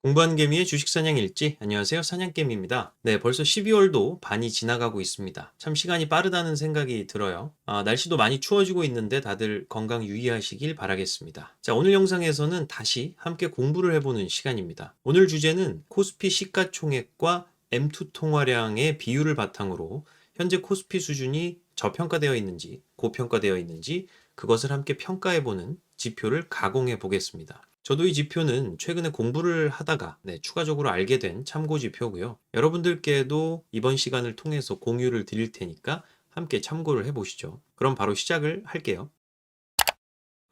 공부한 개미의 주식 사냥 일지. 안녕하세요. 사냥개미입니다. 네 벌써 12월도 반이 지나가고 있습니다. 참 시간이 빠르다는 생각이 들어요. 아, 날씨도 많이 추워지고 있는데 다들 건강 유의하시길 바라겠습니다. 자 오늘 영상에서는 다시 함께 공부를 해보는 시간입니다. 오늘 주제는 코스피 시가총액과 M2 통화량의 비율을 바탕으로 현재 코스피 수준이 저평가되어 있는지 고평가되어 있는지 그것을 함께 평가해보는 지표를 가공해 보겠습니다. 저도 이 지표는 최근에 공부를 하다가 네, 추가적으로 알게 된 참고 지표고요. 여러분들께도 이번 시간을 통해서 공유를 드릴 테니까 함께 참고를 해보시죠. 그럼 바로 시작을 할게요.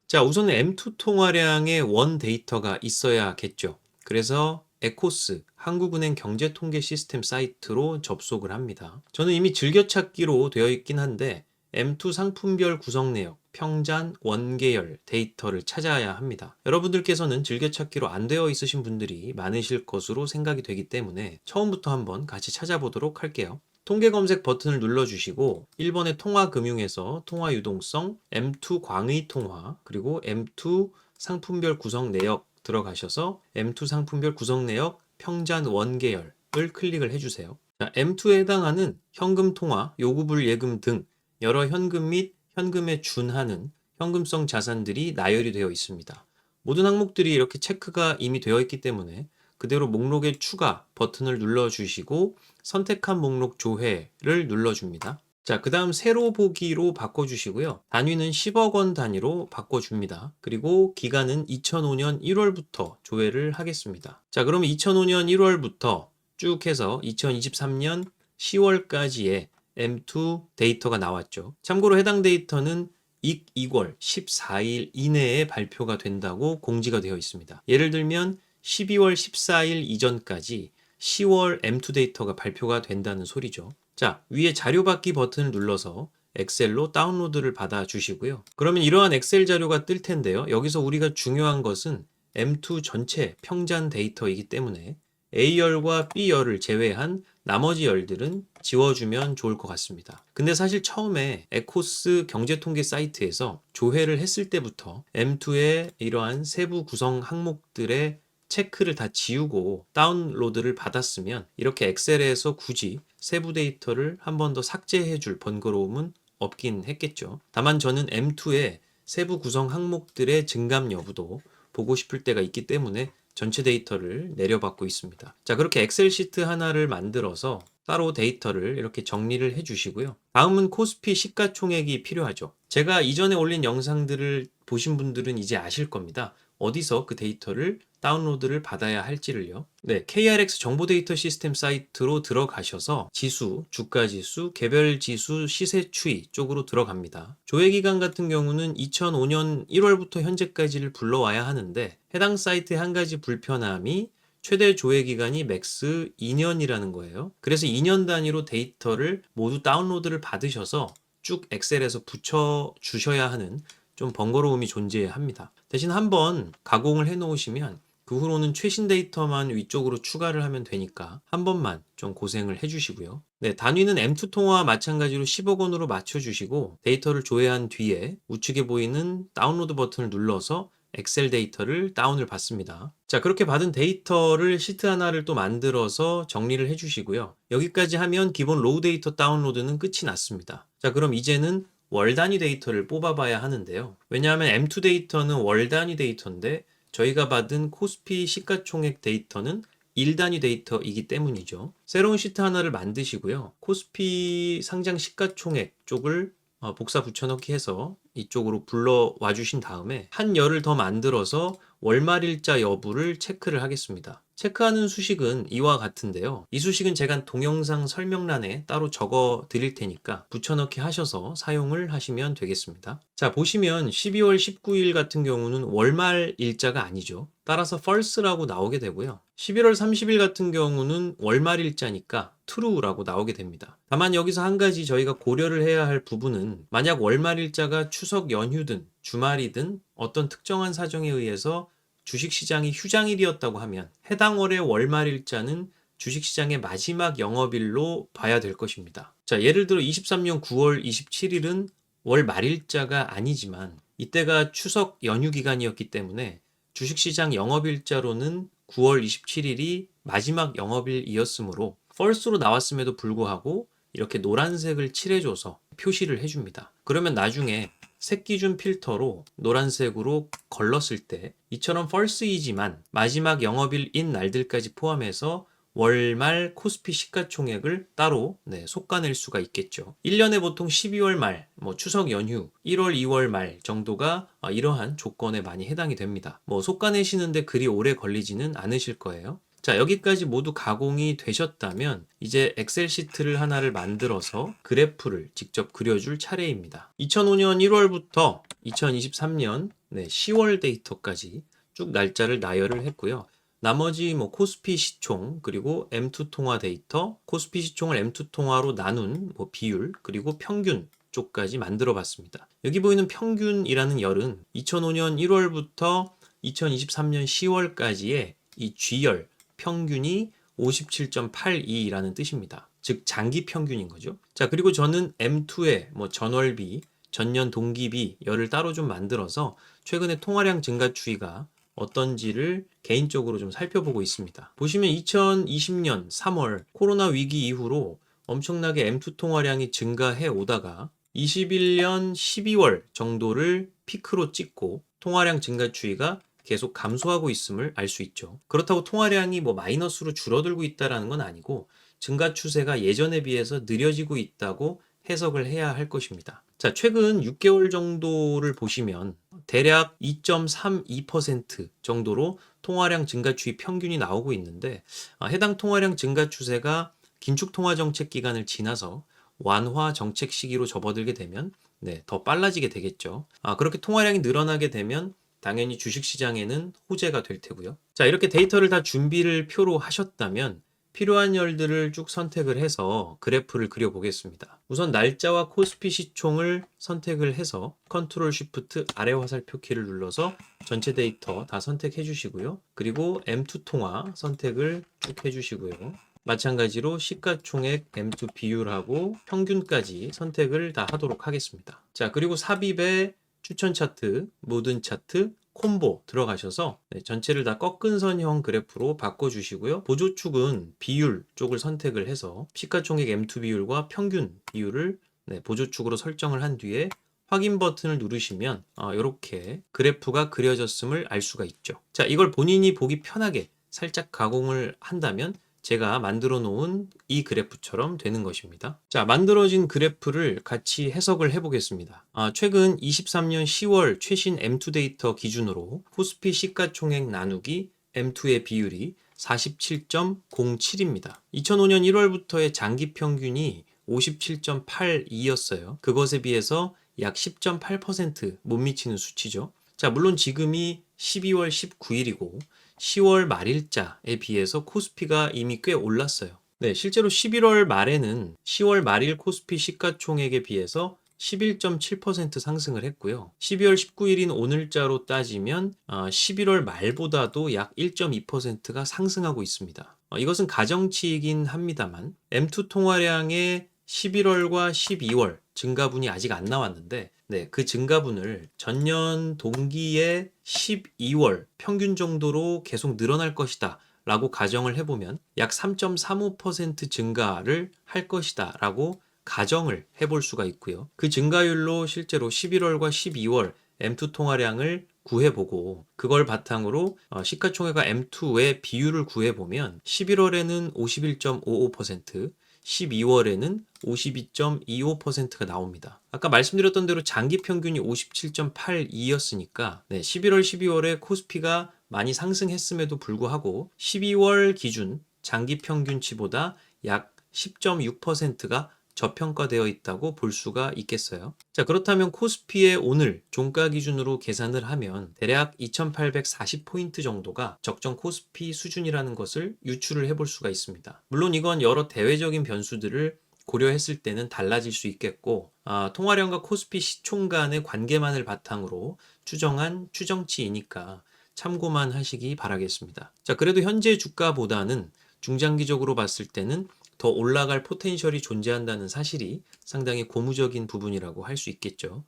자, 우선은 M2 통화량의 원 데이터가 있어야겠죠. 그래서 에코스 한국은행 경제통계 시스템 사이트로 접속을 합니다. 저는 이미 즐겨찾기로 되어 있긴 한데 M2 상품별 구성 내역, 평잔, 원계열 데이터를 찾아야 합니다. 여러분들께서는 즐겨찾기로 안 되어 있으신 분들이 많으실 것으로 생각이 되기 때문에 처음부터 한번 같이 찾아보도록 할게요. 통계 검색 버튼을 눌러주시고 1번의 통화금융에서 통화 유동성, M2 광의 통화, 그리고 M2 상품별 구성 내역 들어가셔서 M2 상품별 구성 내역 평잔 원계열을 클릭을 해주세요. 자, M2에 해당하는 현금 통화, 요구불 예금 등 여러 현금 및 현금에 준하는 현금성 자산들이 나열이 되어 있습니다. 모든 항목들이 이렇게 체크가 이미 되어 있기 때문에 그대로 목록의 추가 버튼을 눌러주시고 선택한 목록 조회를 눌러줍니다. 자, 그 다음 세로 보기로 바꿔주시고요. 단위는 10억 원 단위로 바꿔줍니다. 그리고 기간은 2005년 1월부터 조회를 하겠습니다. 자, 그럼 2005년 1월부터 쭉 해서 2023년 10월까지의 M2 데이터가 나왔죠. 참고로 해당 데이터는 익 2월 14일 이내에 발표가 된다고 공지가 되어 있습니다. 예를 들면 12월 14일 이전까지 10월 M2 데이터가 발표가 된다는 소리죠. 자, 위에 자료 받기 버튼을 눌러서 엑셀로 다운로드를 받아 주시고요. 그러면 이러한 엑셀 자료가 뜰 텐데요. 여기서 우리가 중요한 것은 M2 전체 평잔 데이터이기 때문에 A열과 B열을 제외한 나머지 열들은 지워주면 좋을 것 같습니다. 근데 사실 처음에 에코스 경제통계 사이트에서 조회를 했을 때부터 M2의 이러한 세부 구성 항목들의 체크를 다 지우고 다운로드를 받았으면 이렇게 엑셀에서 굳이 세부 데이터를 한 번 더 삭제해 줄 번거로움은 없긴 했겠죠. 다만 저는 M2의 세부 구성 항목들의 증감 여부도 보고 싶을 때가 있기 때문에 전체 데이터를 내려받고 있습니다. 자, 그렇게 엑셀 시트 하나를 만들어서 따로 데이터를 이렇게 정리를 해 주시고요. 다음은 코스피 시가총액이 필요하죠. 제가 이전에 올린 영상들을 보신 분들은 이제 아실 겁니다. 어디서 그 데이터를 다운로드를 받아야 할지를요. 네, KRX 정보 데이터 시스템 사이트로 들어가셔서 지수, 주가 지수, 개별 지수, 시세 추이 쪽으로 들어갑니다. 조회 기간 같은 경우는 2005년 1월부터 현재까지를 불러와야 하는데 해당 사이트의 한 가지 불편함이 최대 조회 기간이 맥스 2년이라는 거예요. 그래서 2년 단위로 데이터를 모두 다운로드를 받으셔서 쭉 엑셀에서 붙여 주셔야 하는 좀 번거로움이 존재합니다. 대신 한번 가공을 해 놓으시면 그 후로는 최신 데이터만 위쪽으로 추가를 하면 되니까 한 번만 좀 고생을 해주시고요. 네, 단위는 M2 통화와 마찬가지로 10억 원으로 맞춰주시고 데이터를 조회한 뒤에 우측에 보이는 다운로드 버튼을 눌러서 엑셀 데이터를 다운을 받습니다. 자, 그렇게 받은 데이터를 시트 하나를 또 만들어서 정리를 해주시고요. 여기까지 하면 기본 로우 데이터 다운로드는 끝이 났습니다. 자, 그럼 이제는 월 단위 데이터를 뽑아봐야 하는데요. 왜냐하면 M2 데이터는 월 단위 데이터인데 저희가 받은 코스피 시가총액 데이터는 1 단위 데이터이기 때문이죠. 새로운 시트 하나를 만드시고요. 코스피 상장 시가총액 쪽을 어, 복사 붙여넣기 해서 이쪽으로 불러와 주신 다음에 한 열을 더 만들어서 월말일자 여부를 체크를 하겠습니다. 체크하는 수식은 이와 같은데요. 이 수식은 제가 동영상 설명란에 따로 적어 드릴 테니까 붙여넣기 하셔서 사용을 하시면 되겠습니다. 자, 보시면 12월 19일 같은 경우는 월말 일자가 아니죠. 따라서 false라고 나오게 되고요. 11월 30일 같은 경우는 월말 일자니까 true라고 나오게 됩니다. 다만 여기서 한 가지 저희가 고려를 해야 할 부분은 만약 월말 일자가 추석 연휴든 주말이든 어떤 특정한 사정에 의해서 주식시장이 휴장일이었다고 하면 해당 월의 월말 일자는 주식시장의 마지막 영업일로 봐야 될 것입니다. 자, 예를 들어 23년 9월 27일은 월 말일자가 아니지만 이때가 추석 연휴 기간이었기 때문에 주식시장 영업일자로는 9월 27일이 마지막 영업일이었으므로 펄스로 나왔음에도 불구하고 이렇게 노란색을 칠해줘서 표시를 해줍니다. 그러면 나중에 색기준 필터로 노란색으로 걸렀을 때 이처럼 펄스이지만 마지막 영업일인 날들까지 포함해서 월말 코스피 시가총액을 따로 네, 속가낼 수가 있겠죠. 1년에 보통 12월 말, 뭐 추석 연휴, 1월, 2월 말 정도가 아, 이러한 조건에 많이 해당이 됩니다. 뭐 속가내시는데 그리 오래 걸리지는 않으실 거예요. 자, 여기까지 모두 가공이 되셨다면 이제 엑셀 시트를 하나를 만들어서 그래프를 직접 그려줄 차례입니다. 2005년 1월부터 2023년 10월 데이터까지 쭉 날짜를 나열을 했고요. 나머지 뭐 코스피 시총 그리고 M2 통화 데이터, 코스피 시총을 M2 통화로 나눈 뭐 비율 그리고 평균 쪽까지 만들어 봤습니다. 여기 보이는 평균이라는 열은 2005년 1월부터 2023년 10월까지의 이 G열 평균이 57.82라는 뜻입니다. 즉 장기 평균인 거죠. 자, 그리고 저는 M2의 뭐 전월비, 전년 동기비 열을 따로 좀 만들어서 최근에 통화량 증가 추이가 어떤지를 개인적으로 좀 살펴보고 있습니다. 보시면 2020년 3월 코로나 위기 이후로 엄청나게 M2 통화량이 증가해 오다가 21년 12월 정도를 피크로 찍고 통화량 증가 추이가 계속 감소하고 있음을 알 수 있죠. 그렇다고 통화량이 뭐 마이너스로 줄어들고 있다라는 건 아니고 증가 추세가 예전에 비해서 느려지고 있다고 해석을 해야 할 것입니다. 자, 최근 6개월 정도를 보시면 대략 2.32% 정도로 통화량 증가 추이 평균이 나오고 있는데 아, 해당 통화량 증가 추세가 긴축 통화 정책 기간을 지나서 완화 정책 시기로 접어들게 되면 네, 더 빨라지게 되겠죠. 아, 그렇게 통화량이 늘어나게 되면 당연히 주식 시장에는 호재가 될 테고요. 자, 이렇게 데이터를 다 준비를 표로 하셨다면 필요한 열들을 쭉 선택을 해서 그래프를 그려 보겠습니다. 우선 날짜와 코스피 시총을 선택을 해서 컨트롤 쉬프트 아래 화살표 키를 눌러서 전체 데이터 다 선택해 주시고요. 그리고 M2 통화 선택을 쭉 해 주시고요. 마찬가지로 시가총액 M2 비율하고 평균까지 선택을 다 하도록 하겠습니다. 자, 그리고 삽입에 추천 차트, 모든 차트, 콤보 들어가셔서 네, 전체를 다 꺾은 선형 그래프로 바꿔주시고요. 보조축은 비율 쪽을 선택을 해서 시가총액 M2 비율과 평균 비율을 네, 보조축으로 설정을 한 뒤에 확인 버튼을 누르시면 어, 이렇게 그래프가 그려졌음을 알 수가 있죠. 자, 이걸 본인이 보기 편하게 살짝 가공을 한다면 제가 만들어 놓은 이 그래프처럼 되는 것입니다. 자, 만들어진 그래프를 같이 해석을 해 보겠습니다. 아, 최근 23년 10월 최신 M2 데이터 기준으로 코스피 시가총액 나누기 M2의 비율이 47.07입니다. 2005년 1월부터의 장기 평균이 57.82였어요. 그것에 비해서 약 10.8%못 미치는 수치죠. 자, 물론 지금이 12월 19일이고 10월 말일자에 비해서 코스피가 이미 꽤 올랐어요. 네, 실제로 11월 말에는 10월 말일 코스피 시가총액에 비해서 11.7% 상승을 했고요. 12월 19일인 오늘자로 따지면 11월 말보다도 약 1.2%가 상승하고 있습니다. 어, 이것은 가정치이긴 합니다만 M2 통화량의 11월과 12월 증가분이 아직 안 나왔는데 네, 그 증가분을 전년 동기의 12월 평균 정도로 계속 늘어날 것이다. 라고 가정을 해보면 약 3.35% 증가를 할 것이다. 라고 가정을 해볼 수가 있고요. 그 증가율로 실제로 11월과 12월 M2 통화량을 구해보고 그걸 바탕으로 어, 시가총액과 M2의 비율을 구해보면 11월에는 51.55%, 12월에는 52.25%가 나옵니다. 아까 말씀드렸던 대로 장기 평균이 57.82였으니까 네, 11월, 12월에 코스피가 많이 상승했음에도 불구하고 12월 기준 장기 평균치보다 약 10.6%가 저평가되어 있다고 볼 수가 있겠어요. 자, 그렇다면 코스피의 오늘 종가 기준으로 계산을 하면 대략 2840포인트 정도가 적정 코스피 수준이라는 것을 유추를 해볼 수가 있습니다. 물론 이건 여러 대외적인 변수들을 고려했을 때는 달라질 수 있겠고 아, 통화량과 코스피 시총 간의 관계만을 바탕으로 추정한 추정치이니까 참고만 하시기 바라겠습니다. 자, 그래도 현재 주가보다는 중장기적으로 봤을 때는 더 올라갈 포텐셜이 존재한다는 사실이 상당히 고무적인 부분이라고 할 수 있겠죠.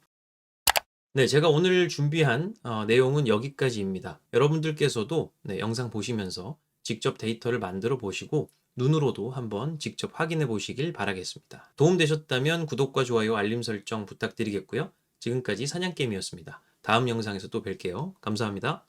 네, 제가 오늘 준비한 어, 내용은 여기까지입니다. 여러분들께서도 네, 영상 보시면서 직접 데이터를 만들어 보시고 눈으로도 한번 직접 확인해 보시길 바라겠습니다. 도움되셨다면 구독과 좋아요, 알림 설정 부탁드리겠고요. 지금까지 사냥게임이었습니다. 다음 영상에서 또 뵐게요. 감사합니다.